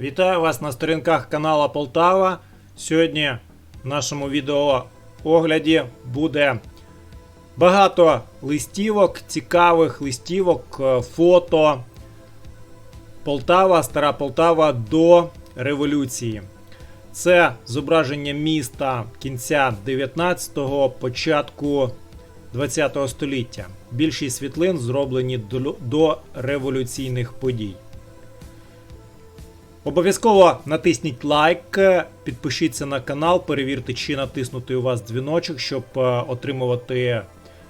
Вітаю вас на сторінках канала Полтава. Сьогодні в нашому відеоогляді буде багато листівок, цікавих листівок, е, фото Полтава, Стара Полтава до революції. Це зображення міста кінця 19-го, початку 20 століття. Більшість світлин зроблені до революційних подій. Обов'язково натисніть лайк, підпишіться на канал, перевірте, чи натиснутий у вас дзвіночок, щоб е, отримувати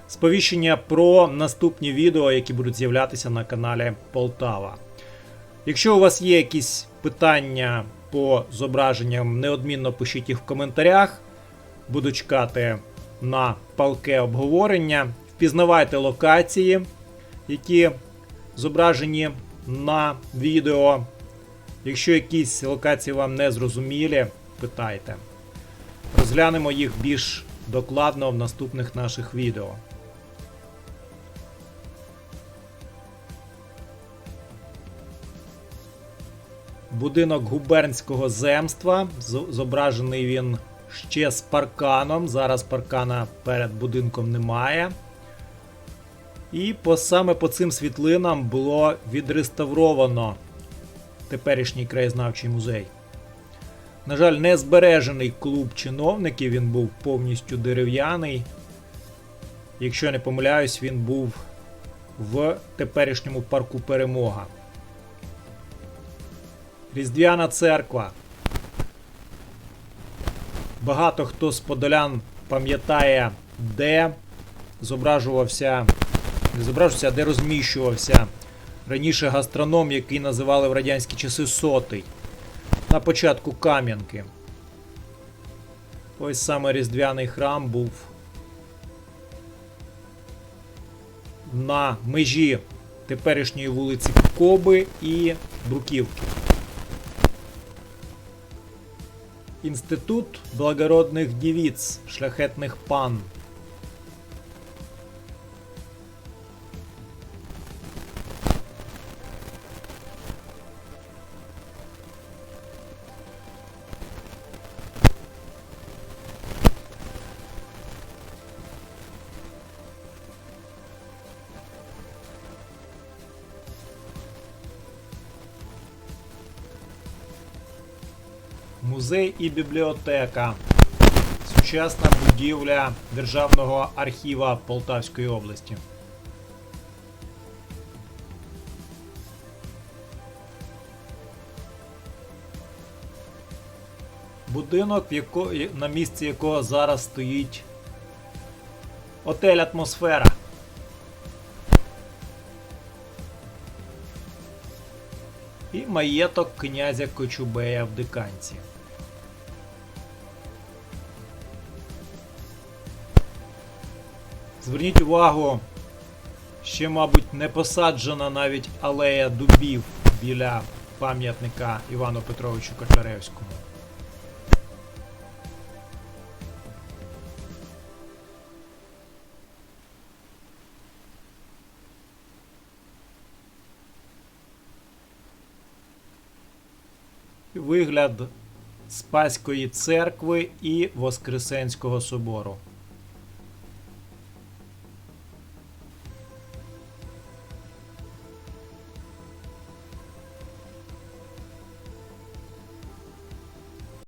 сповіщення про наступні відео, які будуть з'являтися на каналі Полтава. Якщо у вас є якісь питання по зображенням, неодмінно пишіть їх в коментарях. Буду чекати на палке обговорення. Впізнавайте локації, які зображені на відео. Якщо якісь локації вам не зрозумілі, питайте. Розглянемо їх більш докладно в наступних наших відео. Будинок губернського земства. Зображений він ще з парканом. Зараз паркана перед будинком немає. І по, саме по цим світлинам було відреставровано теперішній краєзнавчий музей. На жаль, не збережений клуб чиновників, він був повністю дерев'яний. Якщо не помиляюсь, він був в теперішньому парку Перемога. Різдвяна церква. Багато хто з подолян пам'ятає, де зображувався, не зображувався, де розміщувався раніше гастроном, який називали в радянські часи сотий. На початку Кам'янки. Ось саме Різдвяний храм був на межі теперішньої вулиці Коби і Бруківки. Інститут благородних дівіць, шляхетних пан. Музей і бібліотека. Сучасна будівля Державного архіва Полтавської області. Будинок, на місці якого зараз стоїть отель Атмосфера. І маєток князя Кочубея в Диканці. Зверніть увагу, ще, мабуть, не посаджена навіть алея дубів біля пам'ятника Івану Петровичу Котляревському. Вигляд Спаської церкви і Воскресенського собору.